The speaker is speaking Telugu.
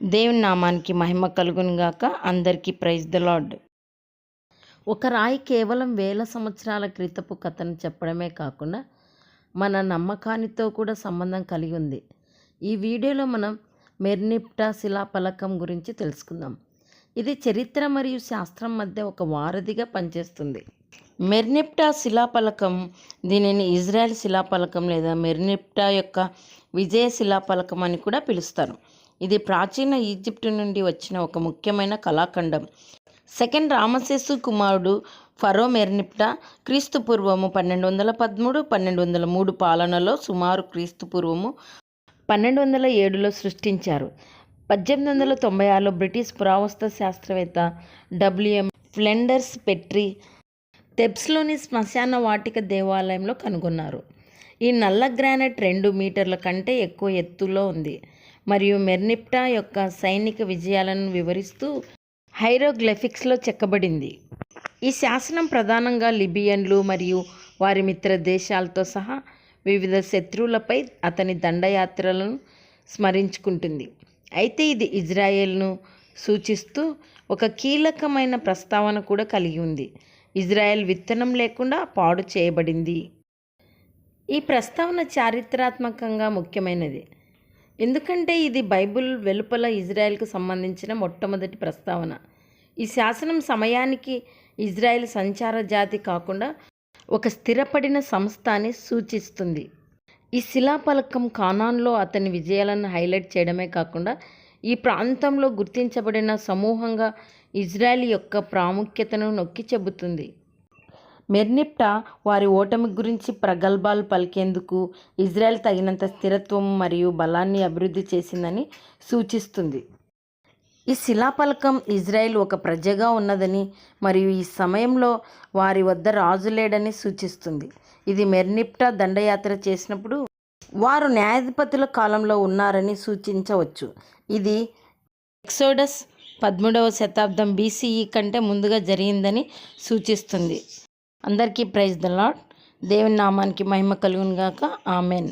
దేవుని నామానికి మహిమ కలుగునుగాక అందరికీ ప్రైజ్ ద లార్డ్. ఒక రాయి కేవలం వేల సంవత్సరాల క్రితపు కథను చెప్పడమే కాకుండా మన నమ్మకానితో కూడా సంబంధం కలిగి ఉంది. ఈ వీడియోలో మనం మెర్నిప్టా శిలాఫలకం గురించి తెలుసుకుందాం. ఇది చరిత్ర మరియు శాస్త్రం మధ్య ఒక వారధిగా పనిచేస్తుంది. మెర్నిప్టా శిలాఫలకం దీనిని ఇజ్రాయెల్ శిలాఫలకం లేదా మెర్నిప్టా యొక్క విజయ శిలాఫలకం అని కూడా పిలుస్తారు. ఇది ప్రాచీన ఈజిప్టు నుండి వచ్చిన ఒక ముఖ్యమైన కళాఖండం. సెకండ్ రామశేసు కుమారుడు ఫరో మెర్నిప్టా క్రీస్తు పూర్వము పన్నెండు వందల పదమూడు పన్నెండు వందల మూడు పాలనలో సుమారు క్రీస్తు పూర్వము పన్నెండు వందల ఏడులో సృష్టించారు. పద్దెనిమిది వందల తొంభై ఆరులో బ్రిటిష్ పురావస్తు శాస్త్రవేత్త డబ్ల్యూఎం ఫ్లెండర్స్ పెట్రీ తెబ్స్లోని శ్మశాన వాటిక దేవాలయంలో కనుగొన్నారు. ఈ నల్ల గ్రానైట్ రెండు మీటర్ల కంటే ఎక్కువ ఎత్తులో ఉంది. మరియు మెర్నిప్టా యొక్క సైనిక విజయాలను వివరిస్తూ హైరోగ్లెఫిక్స్లో చెక్కబడింది. ఈ శాసనం ప్రధానంగా లిబియన్లు మరియు వారి మిత్ర దేశాలతో సహా వివిధ శత్రువులపై అతని దండయాత్రలను స్మరించుకుంటుంది. అయితే ఇది ఇజ్రాయెల్ను సూచిస్తూ ఒక కీలకమైన ప్రస్తావన కూడా కలిగి ఉంది. ఇజ్రాయెల్ విత్తనం లేకుండా పాడు చేయబడింది. ఈ ప్రస్తావన చారిత్రాత్మకంగా ముఖ్యమైనది. ఎందుకంటే ఇది బైబిల్ వెలుపల ఇజ్రాయెల్కు సంబంధించిన మొట్టమొదటి ప్రస్తావన. ఈ శాసనం సమయానికి ఇజ్రాయెల్ సంచార జాతి కాకుండా ఒక స్థిరపడిన సంస్థ అని సూచిస్తుంది. ఈ శిలాఫలకం కానాన్లో అతని విజయాలను హైలైట్ చేయడమే కాకుండా ఈ ప్రాంతంలో గుర్తించబడిన సమూహంగా ఇజ్రాయెల్ యొక్క ప్రాముఖ్యతను నొక్కి చెబుతుంది. మెర్నిప్టా వారి ఓటమి గురించి ప్రగల్భాలు పలికేందుకు ఇజ్రాయెల్ తగినంత స్థిరత్వం మరియు బలాన్ని అభివృద్ధి చేసిందని సూచిస్తుంది. ఈ శిలాఫలకం ఇజ్రాయెల్ ఒక ప్రజగా ఉన్నదని మరియు ఈ సమయంలో వారి వద్ద రాజు లేడని సూచిస్తుంది. ఇది మెర్నిప్టా దండయాత్ర చేసినప్పుడు వారు న్యాయాధిపతుల కాలంలో ఉన్నారని సూచించవచ్చు. ఇది ఎక్సోడస్ పదమూడవ శతాబ్దం బీసీఈ కంటే ముందుగా జరిగిందని సూచిస్తుంది. అందరికీ ప్రైజ్ ద లాడ్ దేవుని నామానికి మహిమ కలుగును గాక ఆమెన్.